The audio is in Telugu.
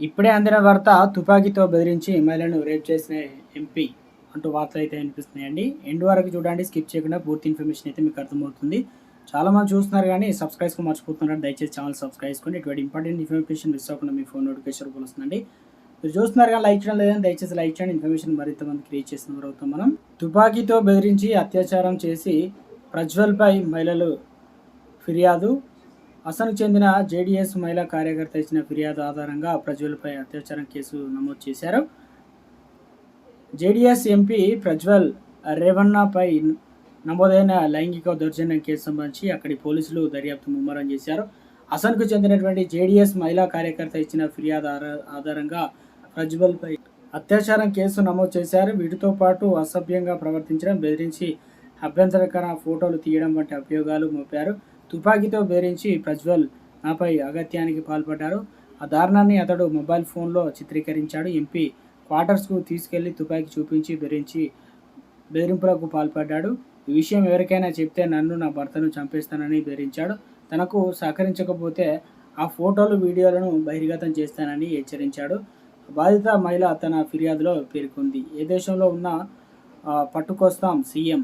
ఇప్పుడే అందిన వార్త తుపాకీతో బెదిరించి మహిళను రేప్ చేసిన ఎంపీ అంటూ వార్తలు అయితే అనిపిస్తున్నాయండి ఎండ్ వరకు చూడండి స్కిప్ చేయకుండా పూర్తి ఇన్ఫర్మేషన్ అయితే మీకు అర్థమవుతుంది. చాలా మంది చూస్తున్నారు కానీ సబ్స్క్రైబ్కి మర్చిపోతున్నారు. దయచేసి ఛానల్ సబ్స్క్రైబ్ చేసుకోండి. ఇటువంటి ఇంపార్టెంట్ ఇన్ఫర్మేషన్ మిస్ అవ్వకుండా మీ ఫోన్ నోటిఫికేషన్ రూపంలో వస్తుందండి. మీరు చూస్తున్నారు కానీ లైక్ చేయడం లేదని దయచేసి లైక్ చేయండి. ఇన్ఫర్మేషన్ మరింత మంది క్రియేట్ చేసిన వారు మనం. తుపాకీతో బెదిరించి అత్యాచారం చేసి ప్రజ్వల్పై మహిళలు ఫిర్యాదు అసలు చెందిన జేడీఎస్ మహిళా కార్యకర్త ఇచ్చిన ఫిర్యాదు ఆధారంగా ప్రజ్వల్పై అత్యాచారం కేసు నమోదు చేశారు. జేడీఎస్ ఎంపీ ప్రజ్వల్ రేవన్నపై నమోదైన లైంగిక దౌర్జన్యం కేసు సంబంధించి అక్కడి పోలీసులు దర్యాప్తు ముమ్మరం చేశారు. అసన్కు చెందినటువంటి జేడీఎస్ మహిళా కార్యకర్త ఇచ్చిన ఫిర్యాదు ఆధారంగా ప్రజ్వల్పై అత్యాచారం కేసు నమోదు చేశారు. వీటితో పాటు అసభ్యంగా ప్రవర్తించడం బెదిరించి అభ్యంతరకర ఫోటోలు తీయడం వంటి అభియోగాలు మోపారు. తుపాకీతో బెదిరించి ప్రజ్వల్ నాపై అగత్యానికి పాల్పడ్డారు. ఆ దారుణాన్ని అతడు మొబైల్ ఫోన్లో చిత్రీకరించాడు. ఎంపీ క్వార్టర్స్కు తీసుకెళ్ళి తుపాకీ చూపించి బెదిరించి బెదిరింపులకు పాల్పడ్డాడు. ఈ విషయం ఎవరికైనా చెప్తే నన్ను నా భర్తను చంపేస్తానని బెదిరించాడు. తనకు సహకరించకపోతే ఆ ఫోటోలు వీడియోలను బహిర్గతం చేస్తానని హెచ్చరించాడు. బాధిత మహిళ తన ఫిర్యాదులో పేర్కొంది. ఏ దేశంలో ఉన్నా పట్టుకొస్తాం సీఎం.